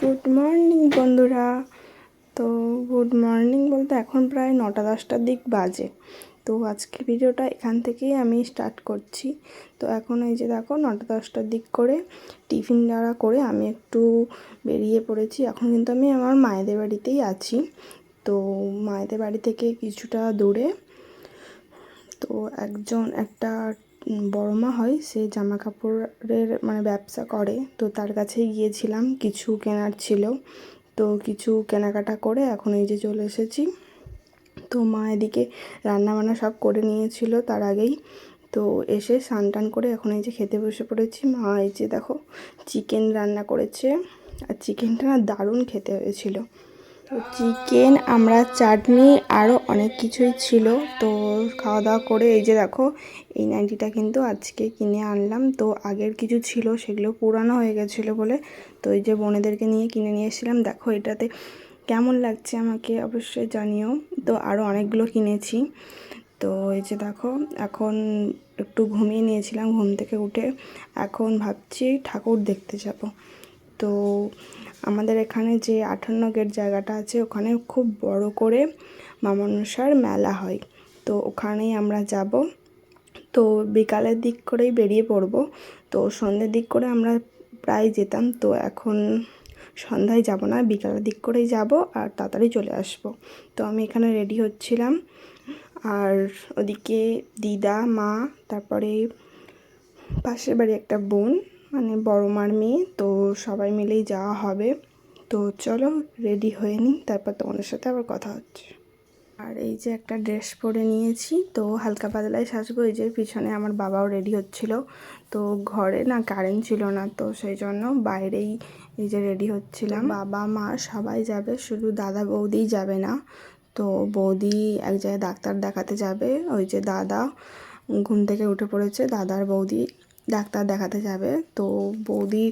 Good morning বন্ধুরা। তো good morning বলতে এখন প্রায় নটা দশটার দিক বাজে। তো আজকে ভিডিওটা এখান থেকেই আমি স্টার্ট করছি। তো এখন এই যে দেখো, নটা দশটার দিক করে টিফিন দ্বারা করে, আমি একটু বেরিয়ে পড়েছি। এখন কিন্তু আমি আমার মায়েদের বাড়িতেই আছি। তো মায়েদের বাড়ি থেকে কিছুটা দূরে। তো একজন, একটা বড় মা হয়, সে জামা কাপড়ের মানে ব্যবসা করে। তো তার কাছে গিয়েছিলাম, কিছু কেনার ছিল। তো কিছু কেনাকাটা করে এখন এই যে চলে এসেছি। তো মা এদিকে রান্নাবান্না সব করে নিয়েছিল তার আগেই। তো এসে স্নান টান করে এখন এই যে খেতে বসে পড়েছি। মা এই যে দেখো, চিকেন রান্না করেছে। আর চিকেনটা না দারুণ খেতে হয়েছিল। তো চিকেন আমরা চাটনি আরও অনেক কিছুই ছিল। তো খাওয়া দাওয়া করে এই যে দেখো, এই নাইটিটা কিন্তু আজকে কিনে আনলাম। তো আগের কিছু ছিল, সেগুলো পুরানো হয়ে গেছিল বলে তো এই যে বোনেদেরকে নিয়ে কিনে নিয়ে এসেছিলাম। দেখো এটাতে কেমন লাগছে আমাকে অবশ্যই জানিও। তো আরও অনেকগুলো কিনেছি। তো এই যে দেখো, এখন একটু ঘুমিয়ে নিয়েছিলাম ঘুম থেকে উঠে। এখন ভাবছি ঠাকুর দেখতে যাব। তো আমাদের এখানে যে আঠান্ন গেট জায়গাটা আছে, ওখানে খুব বড় করে মামনসার মেলা হয়। তো ওখানেই আমরা যাব। তো বিকালের দিক করেই বেরিয়ে পড়ব। তো সন্ধ্যের দিক করে আমরা প্রায় যেতাম। তো এখন সন্ধ্যায় যাব না, বিকালের দিক করেই যাব আর তাড়াতাড়ি চলে আসব। তো আমি এখানে রেডি হচ্ছিলাম। আর ওদিকে দিদা, মা, তারপরে পাশের বাড়ি একটা বোন মানে বড় মার মেয়ে। তো সবাই মিলেই যাওয়া হবে। তো চলো রেডি হয়ে নিই, তারপর তোমাদের সাথে আবার কথা হচ্ছে। আর এই যে একটা ড্রেস পরে নিয়েছি, তো হালকা পাতলায় সাজবো, এই যে পিছনে আমার বাবাও রেডি হচ্ছিল। তো ঘরে না কারেন্ট ছিল না, তো সেই জন্য বাইরেই এই যে রেডি হচ্ছিলাম। বাবা, মা সবাই যাবে, শুধু দাদা বৌদিই যাবে না, তো বৌদি এক জায়গায় ডাক্তার দেখাতে যাবে, ওই যে দাদা ঘুম থেকে উঠে পড়েছে, দাদার বৌদি ডাক্তার দেখাতে যাবে। তো বৌদি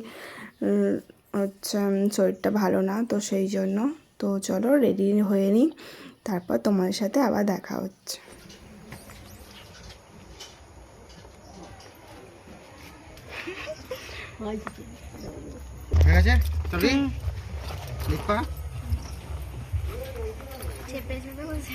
হচ্ছে শরীরটা ভালো না তো সেই জন্য। তো চলো রেডি হয়ে নিই। তারপর তোমাদের সাথে আবার দেখা হচ্ছে। গেছে? চলি? লিখবা চেপে চেপে বলছে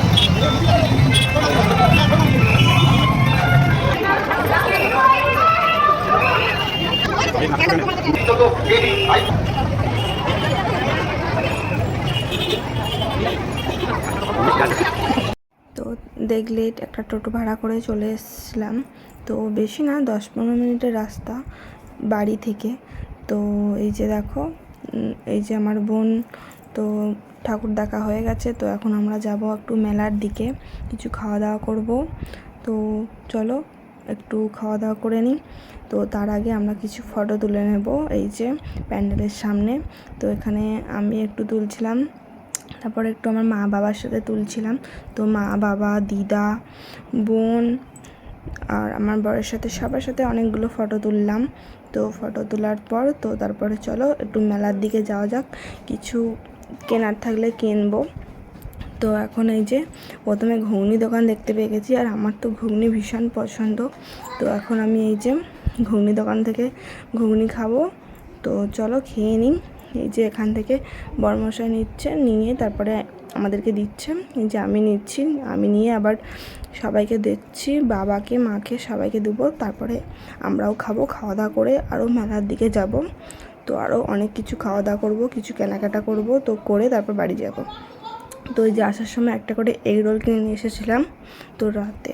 তো দেখলে একটা টোটো ভাড়া করে চলে এসেছিলাম। তো বেশি না, দশ পনেরো মিনিটের রাস্তা বাড়ি থেকে। তো এই যে দেখো এই যে আমার বোন, তো ঠাকুর দেখা হয়ে গেছে। তো এখন আমরা যাব একটু মেলার দিকে, কিছু খাওয়া দাওয়া করব। তো চলো একটু খাওয়া দাওয়া করে নিই। তো তার আগে আমরা কিছু ফটো তুলে নেব এই যে প্যান্ডেলের সামনে। তো এখানে আমি একটু তুলছিলাম, তারপরে একটু আমার মা বাবার সাথে তুলছিলাম। তো মা, বাবা, দিদা, বোন আর আমার বরের সাথে সবার সাথে অনেকগুলো ফটো তুললাম। তো ফটো তোলার পর তো তারপরে চলো একটু মেলার দিকে যাওয়া যাক। কিছু কেনার থাকলে কিনবো। তো এখন এই যে প্রথমে ঘুগনি দোকান দেখতে পেয়ে গেছি, আর আমার তো ঘুগনি ভীষণ পছন্দ। তো এখন আমি এই যে ঘুগনি দোকান থেকে ঘুগনি খাব। তো চলো খেয়ে নিই। এই যে এখান থেকে বরমশাই নিচ্ছে, নিয়ে তারপরে আমাদেরকে দিচ্ছে। এই যে আমি নিচ্ছি, আমি নিয়ে আবার সবাইকে দিচ্ছি বাবাকে, মাকে সবাইকে দেবো। তারপরে আমরাও খাব, খাওয়া দাওয়া করে আরও মেলার দিকে যাব। তো আরও অনেক কিছু খাওয়া দাওয়া করব, কিছু কেনাকাটা করব, তো করে তারপর বাড়ি যাব। তো ওই যে আসার সময় একটা করে এগ রোল কিনে নিয়ে এসেছিলাম তো রাতে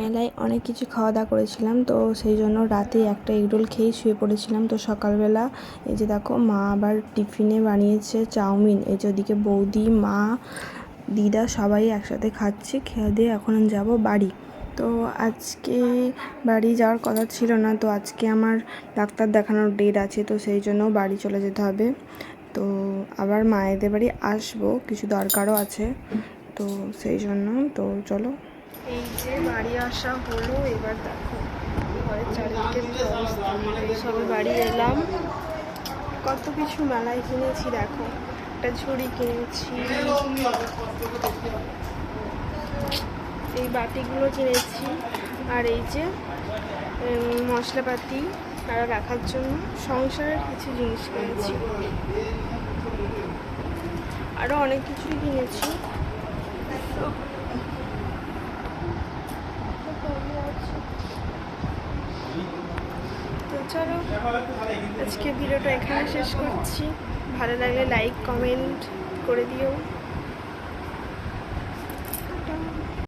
মেলায় অনেক কিছু খাওয়া দাওয়া করেছিলাম তো সেই জন্য রাতে একটা এগরোল খেয়েই শুয়ে পড়েছিলাম। তো সকালবেলা এই যে দেখো মা আবার টিফিনে বানিয়েছে চাউমিন। এই যে ওদিকে বৌদি, মা, দিদা সবাই একসাথে খাচ্ছি, খেয়ে দিয়ে এখন যাব বাড়ি। তো আজকে বাড়ি যাওয়ার কথা ছিল না, তো আজকে আমার ডাক্তার দেখানোর ডেট আছে, তো সেই জন্য বাড়ি চলে যেতে হবে। তো আবার মায়েদের বাড়ি আসব, কিছু দরকারও আছে, তো সেই জন্য তো চলো। এই যে বাড়ি আসা হলো, এবার দেখো ঘরের বাড়ি এলাম। কত কিছু মেলায় কিনেছি, দেখো। একটা ঝুড়ি কিনেছি। এই বাটিগুলো কিনেছি। আর এই যে মশলাপাতি। আর রাখার জন্য সংসারের কিছু জিনিস কিনেছি। আরও অনেক কিছুই কিনেছি। তো চলো আজকে ভিডিওটা এখানে শেষ করছি। ভালো লাগলে লাইক কমেন্ট করে দিও।